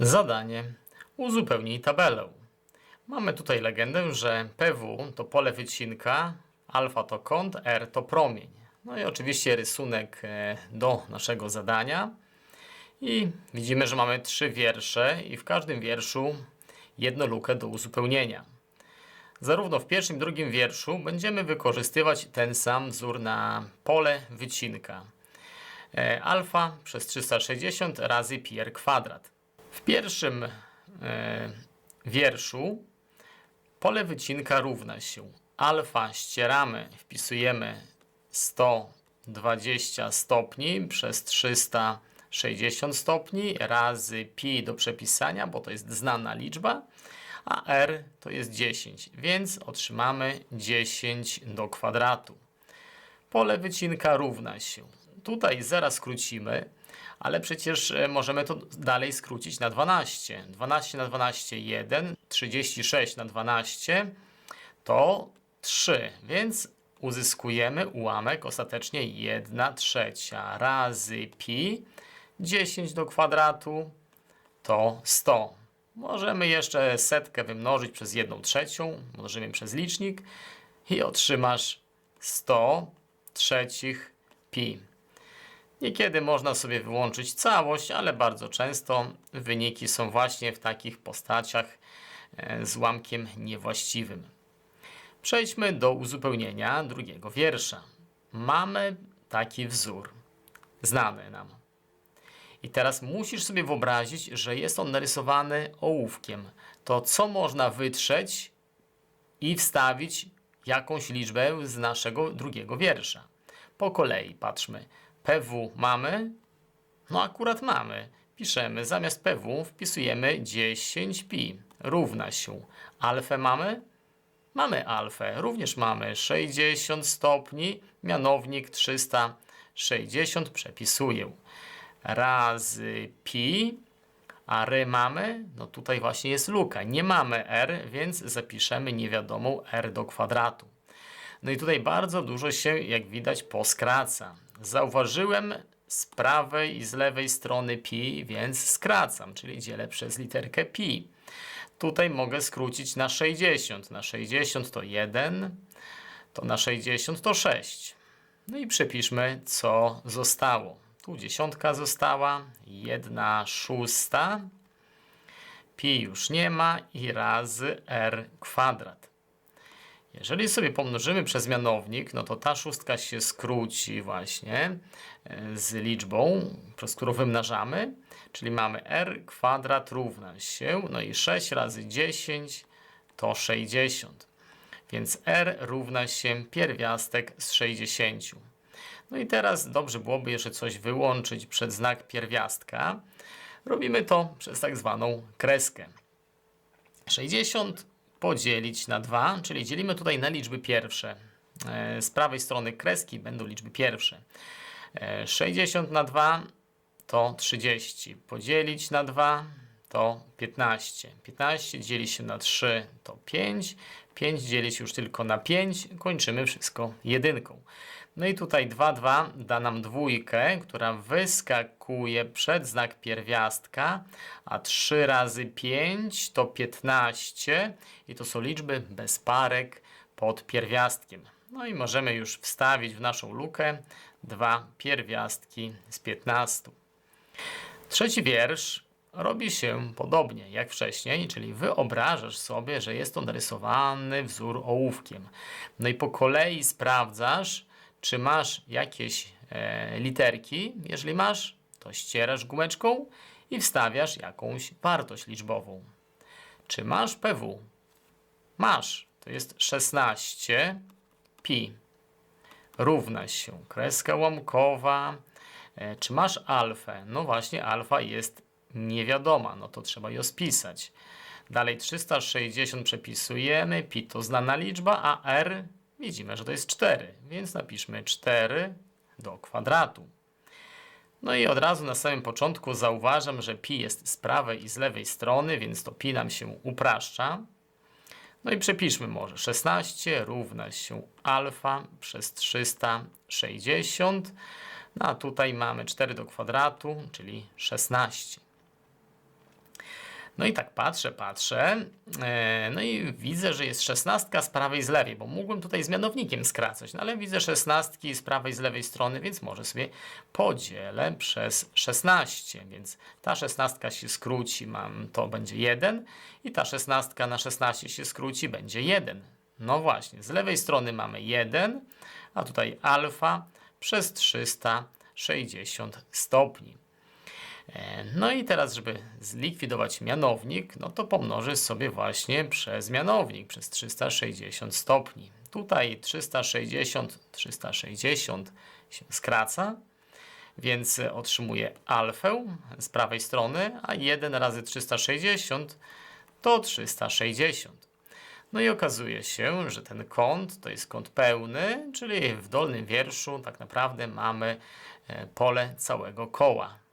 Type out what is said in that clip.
Zadanie. Uzupełnij tabelę. Mamy tutaj legendę, że PW to pole wycinka, alfa to kąt, R to promień. No i oczywiście rysunek e, do naszego zadania. I widzimy, że mamy trzy wiersze i w każdym wierszu jedną lukę do uzupełnienia. Zarówno w pierwszym drugim wierszu będziemy wykorzystywać ten sam wzór na pole wycinka. E, Alfa przez 360 razy pi r kwadrat. W pierwszym e, wierszu pole wycinka równa się alfa ścieramy, wpisujemy 120 stopni przez 360 stopni razy pi do przepisania, bo to jest znana liczba, a r to jest 10, więc otrzymamy 10 do kwadratu. Pole wycinka równa się. Tutaj zera skrócimy, ale przecież e, możemy to dalej skrócić na 12. 12 na 12 1, 36 na 12 to 3, więc uzyskujemy ułamek ostatecznie 1 trzecia razy pi 10 do kwadratu to 100. Możemy jeszcze setkę wymnożyć przez 1 trzecią, mnożymy przez licznik i otrzymasz 100 trzecich pi. Niekiedy można sobie wyłączyć całość, ale bardzo często wyniki są właśnie w takich postaciach e, z ułamkiem niewłaściwym. Przejdźmy do uzupełnienia drugiego wiersza. Mamy taki wzór, znany nam. I teraz musisz sobie wyobrazić, że jest on narysowany ołówkiem. To co można wytrzeć i wstawić jakąś liczbę z naszego drugiego wiersza. Po kolei patrzmy. PW mamy? No akurat mamy. Piszemy zamiast PW wpisujemy 10pi równa się. Alfę mamy? Mamy alfę. Również mamy 60 stopni. Mianownik 360 przepisuję. Razy pi. A r mamy? No tutaj właśnie jest luka. Nie mamy r, więc zapiszemy niewiadomą r do kwadratu. No i tutaj bardzo dużo się, jak widać, poskraca. Zauważyłem z prawej i z lewej strony pi, więc skracam, czyli dzielę przez literkę pi. Tutaj mogę skrócić na 60. Na 60 to 1, to na 60 to 6. No i przepiszmy, co zostało. Tu dziesiątka została, 1 szósta, pi już nie ma i razy r kwadrat. Jeżeli sobie pomnożymy przez mianownik, no to ta szóstka się skróci właśnie e, z liczbą, przez którą wymnażamy, czyli mamy r kwadrat równa się, no i 6 razy 10 to 60. Więc r równa się pierwiastek z 60. No i teraz dobrze byłoby jeszcze coś wyłączyć przed znak pierwiastka. Robimy to przez tak zwaną kreskę. 60 podzielić na 2, czyli dzielimy tutaj na liczby pierwsze. E, Z prawej strony kreski będą liczby pierwsze. E, 60 na 2 to 30. Podzielić na 2 to 15. 15 dzieli się na 3 to 5. 5 dzieli się już tylko na 5. Kończymy wszystko jedynką. No i tutaj 2, 2 da nam dwójkę, która wyskakuje przed znak pierwiastka, a 3 razy 5 to 15 i to są liczby bez parek pod pierwiastkiem. No i możemy już wstawić w naszą lukę dwa pierwiastki z 15. Trzeci wiersz robi się podobnie jak wcześniej, czyli wyobrażasz sobie, że jest to narysowany wzór ołówkiem. No i po kolei sprawdzasz, czy masz jakieś e, literki. Jeżeli masz, to ścierasz gumeczką i wstawiasz jakąś wartość liczbową. Czy masz PW? Masz. To jest 16 pi. Równa się kreska łamkowa. E, czy masz alfę? No właśnie, alfa jest niewiadoma, no to trzeba ją spisać. Dalej 360 przepisujemy, pi to znana liczba, a r widzimy, że to jest 4, więc napiszmy 4 do kwadratu. No i od razu na samym początku zauważam, że pi jest z prawej i z lewej strony, więc to pi nam się upraszcza. No i przepiszmy może 16 równa się alfa przez 360. No a tutaj mamy 4 do kwadratu, czyli 16. No i tak patrzę, patrzę, e, no i widzę, że jest szesnastka z prawej z lewej, bo mógłbym tutaj z mianownikiem skracać, no ale widzę szesnastki z prawej z lewej strony, więc może sobie podzielę przez 16, więc ta szesnastka się skróci, mam, to będzie 1 i ta szesnastka na 16 się skróci, będzie 1. No właśnie, z lewej strony mamy 1, a tutaj alfa przez 360 stopni. E, No i teraz, żeby zlikwidować mianownik, no to pomnożę sobie właśnie przez mianownik, przez 360 stopni. Tutaj 360, 360 się skraca, więc otrzymuję alfę z prawej strony, a 1 razy 360 to 360. No i okazuje się, że ten kąt to jest kąt pełny, czyli w dolnym wierszu tak naprawdę mamy e, pole całego koła.